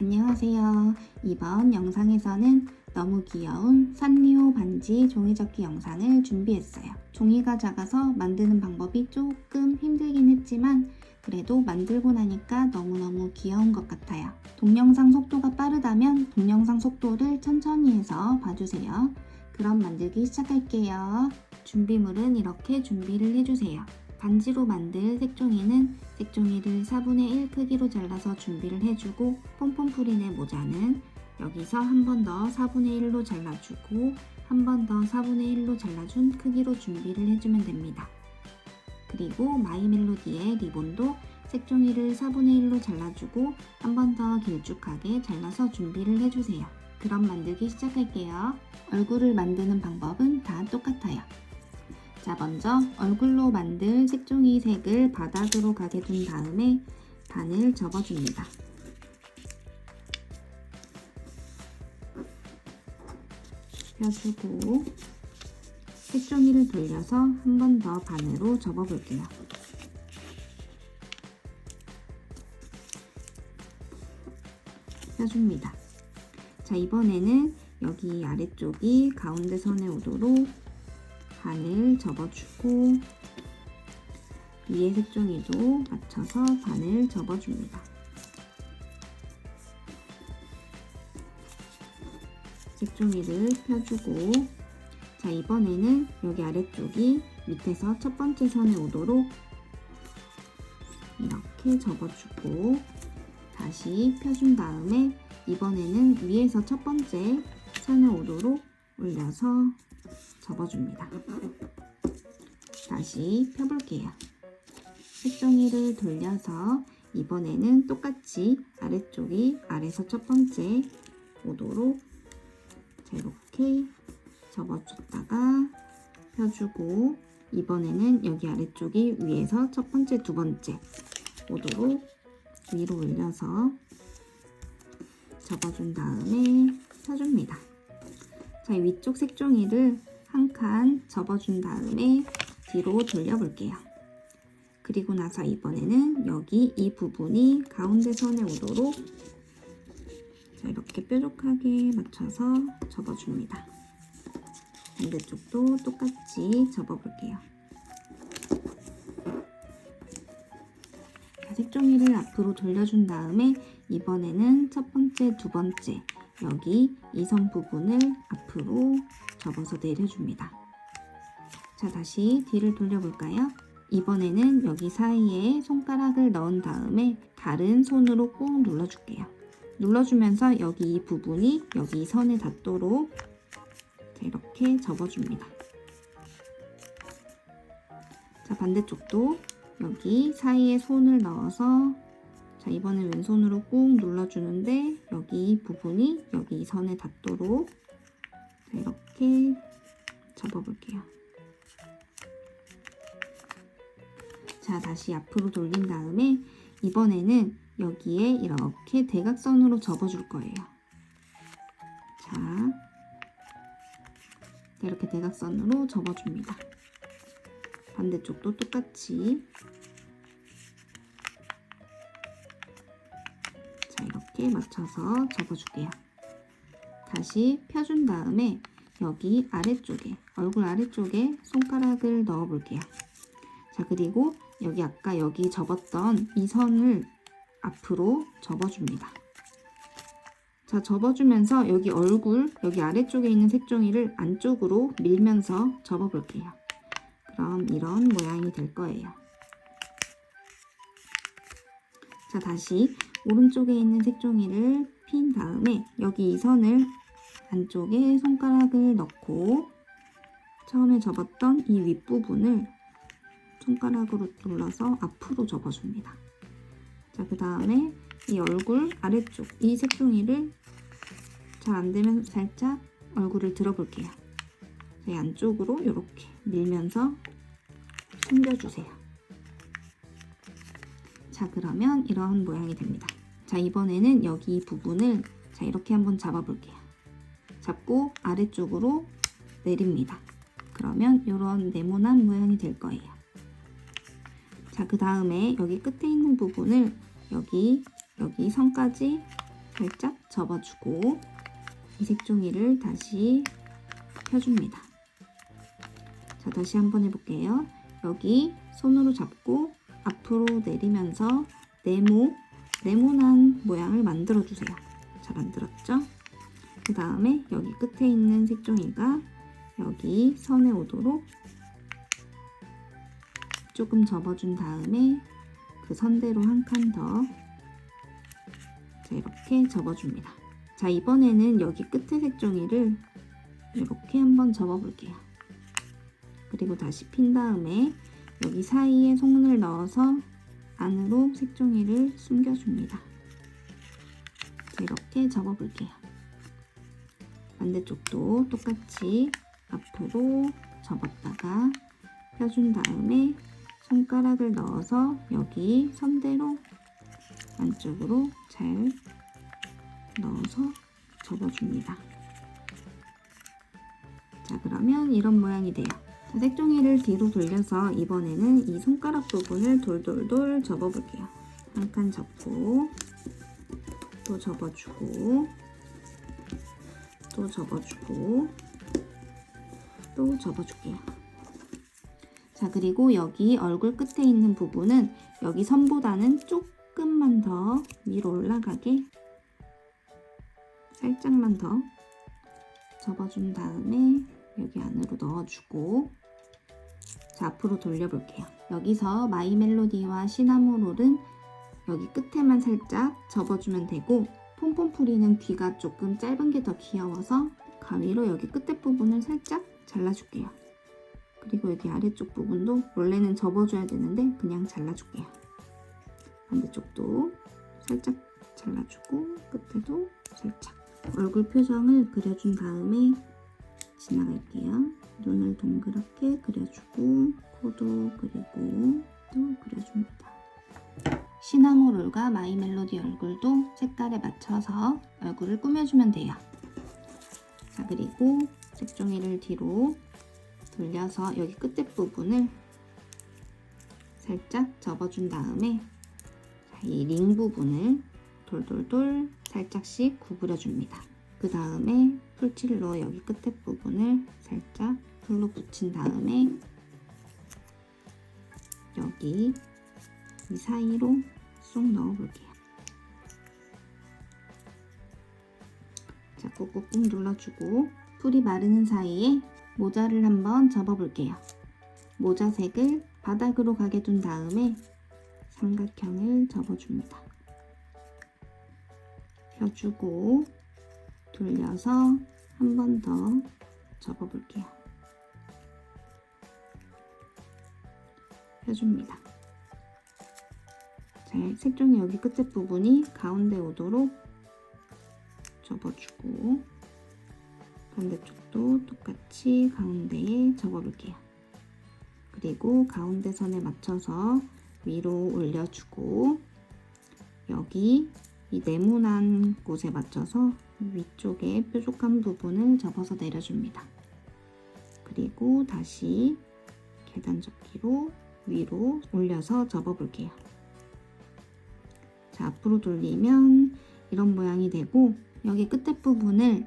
안녕하세요. 이번 영상에서는 너무 귀여운 산리오 반지 종이접기 영상을 준비했어요. 종이가 작아서 만드는 방법이 조금 힘들긴 했지만 그래도 만들고 나니까 너무너무 귀여운 것 같아요. 동영상 속도가 빠르다면 동영상 속도를 천천히 해서 봐주세요. 그럼 만들기 시작할게요. 준비물은 이렇게 준비를 해주세요. 반지로 만들 색종이는 색종이를 4분의 1 크기로 잘라서 준비를 해주고 폼폼프린의 모자는 여기서 한 번 더 4분의 1로 잘라주고 한 번 더 4분의 1로 잘라준 크기로 준비를 해주면 됩니다. 그리고 마이 멜로디의 리본도 색종이를 4분의 1로 잘라주고 한 번 더 길쭉하게 잘라서 준비를 해주세요. 그럼 만들기 시작할게요. 얼굴을 만드는 방법은 다 똑같아요. 자, 먼저 얼굴로 만들 색종이 색을 바닥으로 가게 둔 다음에 반을 접어줍니다. 펴주고 색종이를 돌려서 한 번 더 반으로 접어볼게요. 펴줍니다. 자, 이번에는 여기 아래쪽이 가운데 선에 오도록 반을 접어주고 위에 색종이도 맞춰서 반을 접어줍니다. 색종이를 펴주고 자 이번에는 여기 아래쪽이 밑에서 첫 번째 선에 오도록 이렇게 접어주고 다시 펴준 다음에 이번에는 위에서 첫 번째 선에 오도록 올려서 접어줍니다. 다시 펴볼게요. 색종이를 돌려서 이번에는 똑같이 아래쪽이 아래서 첫 번째 오도록 자, 이렇게 접어줬다가 펴주고 이번에는 여기 아래쪽이 위에서 첫 번째 두 번째 오도록 위로 올려서 접어준 다음에 펴줍니다. 자, 위쪽 색종이를 한 칸 접어준 다음에 뒤로 돌려볼게요. 그리고 나서 이번에는 여기 이 부분이 가운데 선에 오도록 자, 이렇게 뾰족하게 맞춰서 접어줍니다. 반대쪽도 똑같이 접어볼게요. 자, 색종이를 앞으로 돌려준 다음에 이번에는 첫 번째, 두 번째 여기 이선 부분을 앞으로 접어서 내려줍니다. 자, 다시 뒤를 돌려볼까요? 이번에는 여기 사이에 손가락을 넣은 다음에 다른 손으로 꾹 눌러줄게요. 눌러주면서 여기 이 부분이 여기 이 선에 닿도록 이렇게 접어줍니다. 자, 반대쪽도 여기 사이에 손을 넣어서 자, 이번엔 왼손으로 꾹 눌러주는데 여기 이 부분이 여기 이 선에 닿도록 자, 이렇게 접어볼게요. 자, 다시 앞으로 돌린 다음에 이번에는 여기에 이렇게 대각선으로 접어줄 거예요. 자, 이렇게 대각선으로 접어줍니다. 반대쪽도 똑같이 자, 이렇게 맞춰서 접어줄게요. 다시 펴준 다음에 여기 아래쪽에, 얼굴 아래쪽에 손가락을 넣어 볼게요. 자, 그리고 여기 아까 여기 접었던 이 선을 앞으로 접어줍니다. 자, 접어주면서 여기 얼굴, 여기 아래쪽에 있는 색종이를 안쪽으로 밀면서 접어볼게요. 그럼 이런 모양이 될 거예요. 자, 다시 오른쪽에 있는 색종이를 핀 다음에 여기 이 선을 안쪽에 손가락을 넣고 처음에 접었던 이 윗부분을 손가락으로 눌러서 앞으로 접어줍니다. 자, 그 다음에 이 얼굴 아래쪽 이 색종이를 잘 안되면 살짝 얼굴을 들어볼게요. 이 안쪽으로 이렇게 밀면서 숨겨주세요. 자, 그러면 이런 모양이 됩니다. 자, 이번에는 여기 이 부분을 자, 이렇게 한번 잡아볼게요. 잡고 아래쪽으로 내립니다. 그러면 이런 네모난 모양이 될 거예요. 자, 그 다음에 여기 끝에 있는 부분을 여기, 여기 선까지 살짝 접어주고 이 색 종이를 다시 펴줍니다. 자, 다시 한번 해볼게요. 여기 손으로 잡고 앞으로 내리면서 네모, 네모난 모양을 만들어 주세요. 자, 만들었죠? 그 다음에 여기 끝에 있는 색종이가 여기 선에 오도록 조금 접어준 다음에 그 선대로 한 칸 더 이렇게 접어줍니다. 자 이번에는 여기 끝에 색종이를 이렇게 한번 접어볼게요. 그리고 다시 핀 다음에 여기 사이에 손을 넣어서 안으로 색종이를 숨겨줍니다. 자, 이렇게 접어볼게요. 반대쪽도 똑같이 앞으로 접었다가 펴준 다음에 손가락을 넣어서 여기 선대로 안쪽으로 잘 넣어서 접어줍니다. 자, 그러면 이런 모양이 돼요. 자, 색종이를 뒤로 돌려서 이번에는 이 손가락 부분을 돌돌돌 접어볼게요. 한 칸 접고 또 접어주고 또 접어주고 또 접어줄게요. 자 그리고 여기 얼굴 끝에 있는 부분은 여기 선보다는 조금만 더 위로 올라가게 살짝만 더 접어준 다음에 여기 안으로 넣어주고 자 앞으로 돌려볼게요. 여기서 마이 멜로디와 시나모롤은 여기 끝에만 살짝 접어주면 되고 폼폼프리는 귀가 조금 짧은 게 더 귀여워서 가위로 여기 끝에 부분을 살짝 잘라줄게요. 그리고 여기 아래쪽 부분도 원래는 접어줘야 되는데 그냥 잘라줄게요. 반대쪽도 살짝 잘라주고 끝에도 살짝 얼굴 표정을 그려준 다음에 지나갈게요. 눈을 동그랗게 그려주고 코도 그리고 또 그려줍니다. 시나모롤과 마이 멜로디 얼굴도 색깔에 맞춰서 얼굴을 꾸며주면 돼요. 자 그리고 색종이를 뒤로 돌려서 여기 끝에 부분을 살짝 접어준 다음에 이 링 부분을 돌돌돌 살짝씩 구부려 줍니다. 그 다음에 풀칠로 여기 끝에 부분을 살짝 풀로 붙인 다음에 여기 이 사이로 쏙 넣어 볼게요. 자, 꾹꾹꾹 눌러주고 풀이 마르는 사이에 모자를 한번 접어볼게요. 모자 색을 바닥으로 가게 둔 다음에 삼각형을 접어줍니다. 펴주고 돌려서 한 번 더 접어볼게요. 펴줍니다. 잘 색종이 여기 끝에 부분이 가운데 오도록 접어주고 반대쪽도 똑같이 가운데에 접어볼게요. 그리고 가운데 선에 맞춰서 위로 올려주고 여기 이 네모난 곳에 맞춰서 위쪽에 뾰족한 부분을 접어서 내려줍니다. 그리고 다시 계단 접기로 위로 올려서 접어볼게요. 자, 앞으로 돌리면 이런 모양이 되고 여기 끝에 부분을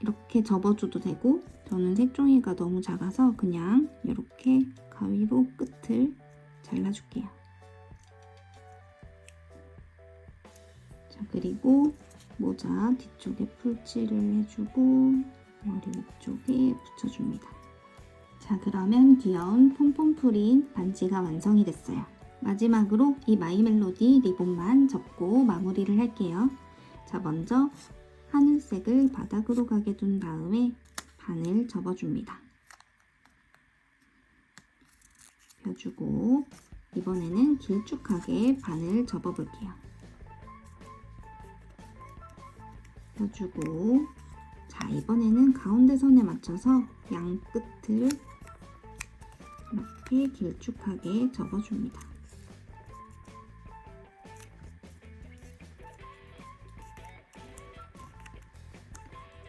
이렇게 접어줘도 되고 저는 색종이가 너무 작아서 그냥 이렇게 가위로 끝을 잘라줄게요. 자, 그리고 모자 뒤쪽에 풀칠을 해주고 머리 위쪽에 붙여줍니다. 자, 그러면 귀여운 퐁퐁프린 반지가 완성이 됐어요. 마지막으로 이 마이 멜로디 리본만 접고 마무리를 할게요. 자, 먼저 하늘색을 바닥으로 가게 둔 다음에 반을 접어줍니다. 펴주고 이번에는 길쭉하게 반을 접어볼게요. 펴주고 자 이번에는 가운데 선에 맞춰서 양 끝을 이렇게 길쭉하게 접어줍니다.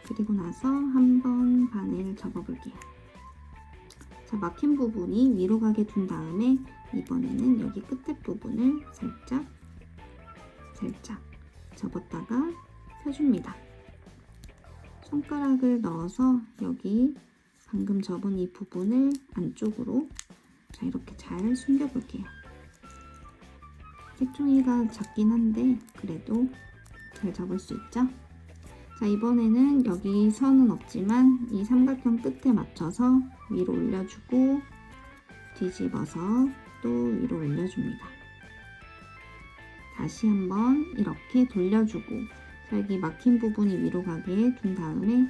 그리고 나서 한 번 반을 접어볼게요. 자, 막힌 부분이 위로 가게 둔 다음에 이번에는 여기 끝에 부분을 살짝 살짝 접었다가 펴줍니다. 손가락을 넣어서 여기 방금 접은 이 부분을 안쪽으로 자 이렇게 잘 숨겨 볼게요. 색종이가 작긴 한데 그래도 잘 접을 수 있죠? 자 이번에는 여기 선은 없지만 이 삼각형 끝에 맞춰서 위로 올려주고 뒤집어서 또 위로 올려줍니다. 다시 한번 이렇게 돌려주고 자, 여기 막힌 부분이 위로 가게 둔 다음에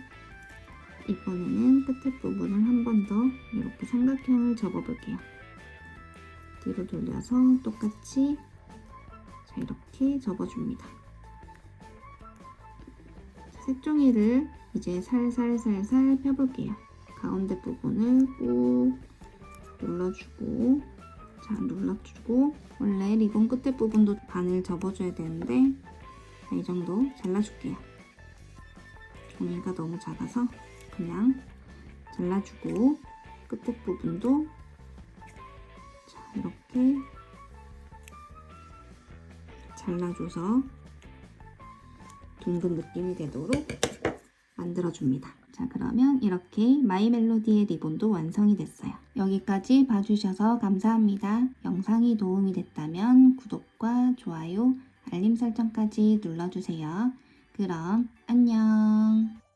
이번에는 끝에 부분을 한 번 더 이렇게 삼각형을 접어 볼게요. 뒤로 돌려서 똑같이 자, 이렇게 접어줍니다. 색종이를 이제 살살살살 펴볼게요. 가운데 부분을 꾹 눌러주고 자 눌러주고 원래 리본 끝에 부분도 반을 접어줘야 되는데 자, 이 정도 잘라줄게요. 종이가 너무 작아서 그냥 잘라주고 끝에 부분도 자 이렇게 잘라줘서 둥근 느낌이 되도록 만들어줍니다. 자, 그러면 이렇게 마이 멜로디의 리본도 완성이 됐어요. 여기까지 봐주셔서 감사합니다. 영상이 도움이 됐다면 구독과 좋아요, 알림 설정까지 눌러주세요. 그럼 안녕.